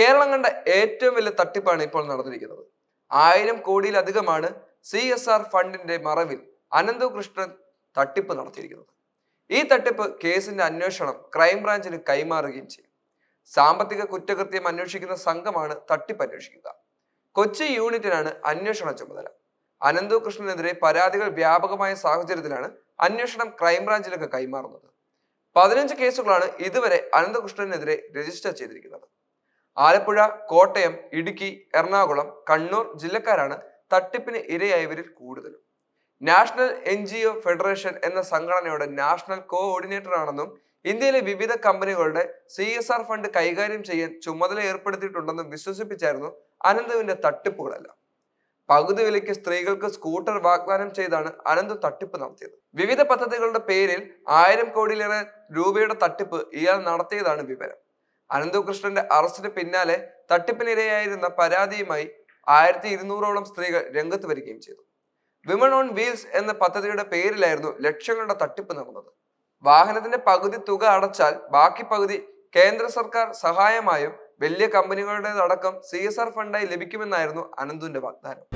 കേരളം കണ്ട ഏറ്റവും വലിയ തട്ടിപ്പാണ് ഇപ്പോൾ നടന്നിരിക്കുന്നത്. ആയിരം കോടിയിലധികമാണ് സി എസ് ആർ ഫണ്ടിന്റെ മറവിൽ അനന്തു കൃഷ്ണൻ തട്ടിപ്പ് നടത്തിയിരിക്കുന്നത്. ഈ തട്ടിപ്പ് കേസിന്റെ അന്വേഷണം ക്രൈംബ്രാഞ്ചിന് കൈമാറുകയും ചെയ്യും. സാമ്പത്തിക കുറ്റകൃത്യം അന്വേഷിക്കുന്ന സംഘമാണ് തട്ടിപ്പ് അന്വേഷിക്കുക. കൊച്ചി യൂണിറ്റിനാണ് അന്വേഷണ ചുമതല. അനന്തു കൃഷ്ണനെതിരെ പരാതികൾ വ്യാപകമായ സാഹചര്യത്തിലാണ് അന്വേഷണം ക്രൈംബ്രാഞ്ചിലേക്ക് കൈമാറുന്നത്. പതിനഞ്ച് കേസുകളാണ് ഇതുവരെ അനന്തകൃഷ്ണനെതിരെ രജിസ്റ്റർ ചെയ്തിരിക്കുന്നത്. ആലപ്പുഴ കോട്ടയം ഇടുക്കി എറണാകുളം കണ്ണൂർ ജില്ലക്കാരാണ് തട്ടിപ്പിന് ഇരയായവരിൽ കൂടുതലും. National N G O federation എന്ന സംഘടനയുടെ നാഷണൽ കോഓർഡിനേറ്റർ ആണെന്നും ഇന്ത്യയിലെ വിവിധ കമ്പനികളുടെ സി എസ് ആർ ഫണ്ട് കൈകാര്യം ചെയ്യാൻ ചുമതല ഏർപ്പെടുത്തിയിട്ടുണ്ടെന്നും വിശ്വസിപ്പിച്ചായിരുന്നു അനന്തുവിന്റെ തട്ടിപ്പുകളെല്ലാം. പകുതി വിലയ്ക്ക് സ്ത്രീകൾക്ക് സ്കൂട്ടർ വാഗ്ദാനം ചെയ്താണ് അനന്ത് തട്ടിപ്പ് നടത്തിയത്. വിവിധ പദ്ധതികളുടെ പേരിൽ ആയിരം കോടിയിലേറെ രൂപയുടെ തട്ടിപ്പ് ഇയാൾ നടത്തിയതാണ് വിവരം. അനന്തകൃഷ്ണന്റെ അറസ്റ്റിന് പിന്നാലെ തട്ടിപ്പിനിരയായിരുന്ന പരാതിയുമായി ആയിരത്തി ഇരുന്നൂറോളം സ്ത്രീകൾ രംഗത്ത് വരികയും ചെയ്തു. വിമൺ ഓൺ വീൽസ് എന്ന പദ്ധതിയുടെ പേരിലായിരുന്നു ലക്ഷങ്ങളുടെ തട്ടിപ്പ് നടന്നത്. വാഹനത്തിന്റെ പകുതി തുക അടച്ചാൽ ബാക്കി പകുതി കേന്ദ്ര സർക്കാർ സഹായമായും വലിയ കമ്പനികളുടേതടക്കം സി എസ് ആർ ഫണ്ടായി ലഭിക്കുമെന്നായിരുന്നു അനന്തുവിന്റെ വാഗ്ദാനം.